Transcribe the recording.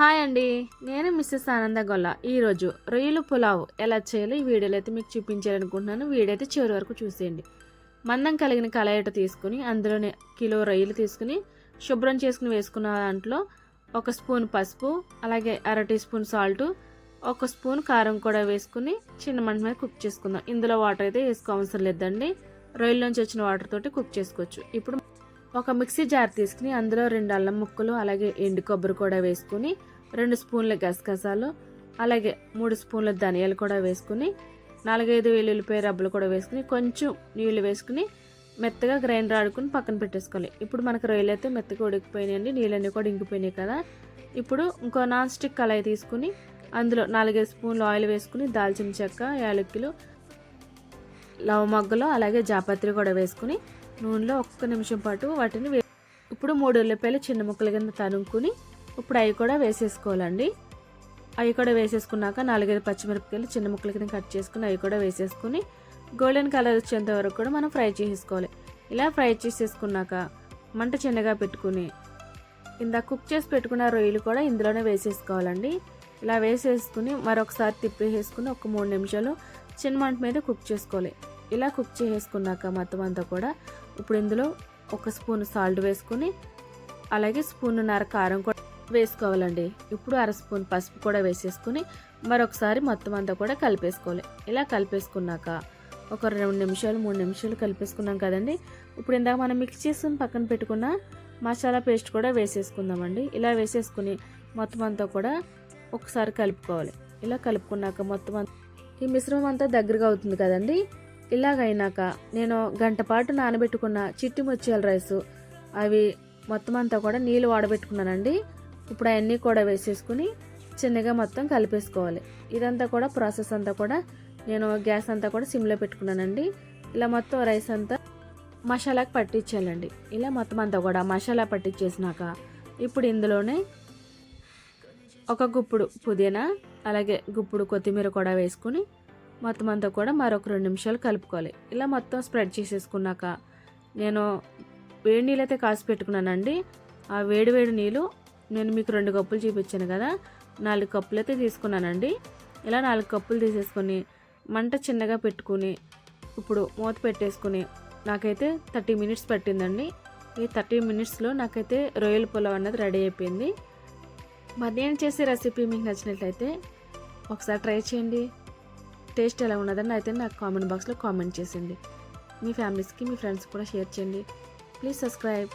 Hi అండి. నేను missus ఆనంద గొల్ల. ఈరోజు రొయ్యలు పులావ్ ఎలా చేయాలో ఈ వీడియోలో అయితే మీకు చూపించాలనుకుంటున్నాను. వీడియో అయితే చివరి వరకు చూసేయండి. మందం కలిగిన కళాయిట తీసుకుని అందులోనే కిలో రొయ్యలు తీసుకుని శుభ్రం చేసుకుని వేసుకున్న దాంట్లో ఒక స్పూన్ పసుపు అలాగే అర టీ స్పూన్ సాల్ట్ ఒక స్పూన్ కారం కూడా వేసుకుని చిన్న మంట మీద కుక్ చేసుకుందాం. ఇందులో వాటర్ అయితే వేసుకోవసరం లేదండి. రొయ్యల వచ్చిన వాటర్ తోటి కుక్ చేసుకోవచ్చు. ఇప్పుడు ఒక మిక్సీ జార్ తీసుకుని అందులో రెండు అల్లం ముక్కలు అలాగే ఎండు కొబ్బరి కూడా వేసుకుని రెండు స్పూన్ల గసగసాలు అలాగే మూడు స్పూన్ల ధనియాలు కూడా వేసుకుని నాలుగైదు వెల్లుల్లిపాయ రబ్బలు కూడా వేసుకుని కొంచెం నీళ్ళు వేసుకుని మెత్తగా గ్రైండర్ ఆడుకుని పక్కన పెట్టేసుకోవాలి. ఇప్పుడు మనకు రొయ్యలు అయితే మెత్తగా ఉడికిపోయినాయండి నీళ్ళన్నీ కూడా ఇంకిపోయినాయి కదా. ఇప్పుడు ఇంకో నాన్ స్టిక్ కళాయి తీసుకుని అందులో నాలుగైదు స్పూన్లు ఆయిల్ వేసుకుని దాల్చిన చెక్క యాలక్కులు లవ మొగ్గలు అలాగే జాపత్రి కూడా వేసుకుని నూనెలో ఒక్క నిమిషం పాటు వాటిని వే ఇప్పుడు మూడు ఉల్లిపాయలు చిన్న ముక్కల కింద తనుక్కుని ఇప్పుడు అవి కూడా వేసేసుకోవాలండి. అవి కూడా వేసేసుకున్నాక నాలుగైదు పచ్చిమిరపకాయలు చిన్న ముక్కల కింద కట్ చేసుకుని అవి కూడా వేసేసుకుని గోల్డెన్ కలర్ వచ్చేంత వరకు కూడా మనం ఫ్రై చేసేసుకోవాలి. ఇలా ఫ్రై చేసేసుకున్నాక మంట చిన్నగా పెట్టుకుని ఇందా కుక్ చేసి పెట్టుకున్న రొయ్యలు కూడా ఇందులోనే వేసేసుకోవాలండి. ఇలా వేసేసుకుని మరొకసారి తిప్పేసేసుకుని ఒక మూడు నిమిషాలు చిన్న మంట మీద కుక్ చేసుకోవాలి. ఇలా కుక్ చేసుకున్నాక మొత్తం అంతా కూడా ఇప్పుడు ఇందులో ఒక స్పూన్ సాల్ట్ వేసుకుని అలాగే స్పూన్నర కారం కూడా వేసుకోవాలండి. ఇప్పుడు అర స్పూన్ పసుపు కూడా వేసేసుకుని మరొకసారి మొత్తం అంతా కూడా కలిపేసుకోవాలి. ఇలా కలిపేసుకున్నాక ఒక రెండు నిమిషాలు మూడు నిమిషాలు కలిపేసుకున్నాం కదండి. ఇప్పుడు ఇందాక మనం మిక్స్ చేసుకుని పక్కన పెట్టుకున్న మసాలా పేస్ట్ కూడా వేసేసుకుందామండి. ఇలా వేసేసుకుని మొత్తం అంతా కూడా ఒకసారి కలుపుకోవాలి. ఇలా కలుపుకున్నాక మొత్తం అంతా ఈ మిశ్రమం అంతా దగ్గరగా అవుతుంది కదండి. ఇలాగైనాక నేను గంట పాటు నానబెట్టుకున్న చిట్టి ముత్యాల రైసు అవి మొత్తం అంతా కూడా నీళ్ళు వాడబెట్టుకున్నానండి. ఇప్పుడు అవన్నీ కూడా వేసేసుకుని చిన్నగా మొత్తం కలిపేసుకోవాలి. ఇదంతా కూడా ప్రాసెస్ అంతా కూడా నేను గ్యాస్ అంతా కూడా సిమ్లో పెట్టుకున్నానండి. ఇలా మొత్తం రైస్ అంతా మసాలాకి పట్టించాలండి. ఇలా మొత్తం అంతా కూడా మసాలా పట్టించేసినాక ఇప్పుడు ఇందులోనే ఒక గుప్పుడు పుదీనా అలాగే గుప్పుడు కొత్తిమీర కూడా వేసుకుని మొత్తం అంతా కూడా మరొక రెండు నిమిషాలు కలుపుకోవాలి. ఇలా మొత్తం స్ప్రెడ్ చేసేసుకున్నాక నేను వేడి నీళ్ళు అయితే కాసి పెట్టుకున్నానండి. ఆ వేడి వేడి నీళ్ళు నేను మీకు రెండు కప్పులు చూపించాను కదా నాలుగు కప్పులు అయితే తీసుకున్నానండి. ఇలా నాలుగు కప్పులు తీసేసుకొని మంట చిన్నగా పెట్టుకుని ఇప్పుడు మూత పెట్టేసుకుని నాకైతే థర్టీ మినిట్స్ పట్టిందండి. ఈ థర్టీ మినిట్స్లో నాకైతే రొయ్యల పులావ్ అన్నది రెడీ అయిపోయింది. మధ్యాహ్నం చేసే రెసిపీ మీకు నచ్చినట్లయితే ఒకసారి ట్రై చేయండి. టేస్ట్ ఎలా ఉన్నదని అయితే నాకు కామెంట్ బాక్స్లో కామెంట్ చేసింది. మీ ఫ్యామిలీస్కి మీ ఫ్రెండ్స్ కూడా షేర్ చేయండి. Please subscribe.